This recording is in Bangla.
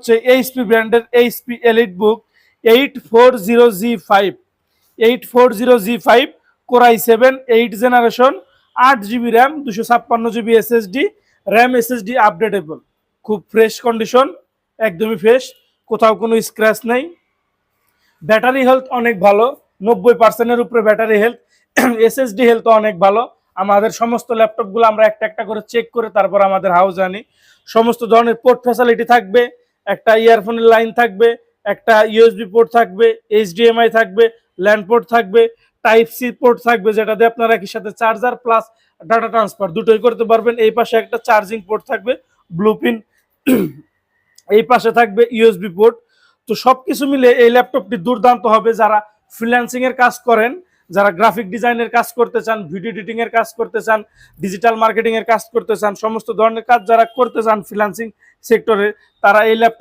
হচ্ছে এইচপি ব্র্যান্ডের HP Elite book eight four zero G five eight four zero G five core i seven eight generation আট জিবি র্যাম দুশো ছাপ্পান্ন GB SSD RAM SSD updatable খুব ফ্রেশ কন্ডিশন একদমই ফ্রেশ কোথাও কোনো স্ক্র্যাচ নেই। ব্যাটারি হেলথ অনেক ভালো, নব্বই পার্সেন্টের উপরে ব্যাটারি হেলথ এসএসডি হেলথ অনেক ভালো। আমাদের সমস্ত ল্যাপটপগুলো আমরা একটা একটা করে চেক করে তারপর আমাদের হাউস আনি। সমস্ত ধরনের পোর্ট ফ্যাসিলিটি থাকবে। একটা ইয়ারফোনের লাইন থাকবে, একটা ইউএসবি পোর্ট থাকবে এইচডিএমআই থাকবে ল্যান্ড পোর্ট থাকবে টাইপ সি পোর্ট থাকবে, যেটা দিয়ে আপনারা একই সাথে চার্জার প্লাস ডাটা ট্রান্সফার দুটোই করতে পারবেন। এই পাশে একটা চার্জিং পোর্ট থাকবে ব্লুপিন এই পাশে থাকবে ইউএসবি পোর্ট তো সবকিছু মিলে এই ল্যাপটপটি দুর্দান্ত হবে যারা ফ্রিল্যান্সিং এর কাজ করেন। যারা গ্রাফিক ডিজাইনের কাজ করতে চান ভিডিও এডিটিং এর কাজ করতে চান ডিজিটাল মার্কেটিং এর কাজ করতে চান, সমস্ত ধরনের কাজ যারা করতে চান ফ্রিলান্সিং সেক্টরে তারা এই ল্যাপটপ